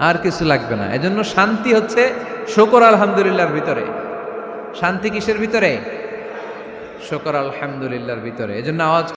আর কিছু লাগবে না। এজন্য শান্তি হচ্ছে শকর আলহামদুলিল্লাহর ভিতরে। শান্তি কিসের ভিতরে? শকর আলহামদুলিল্লাহর ভিতরে। এজন্য আওয়াজ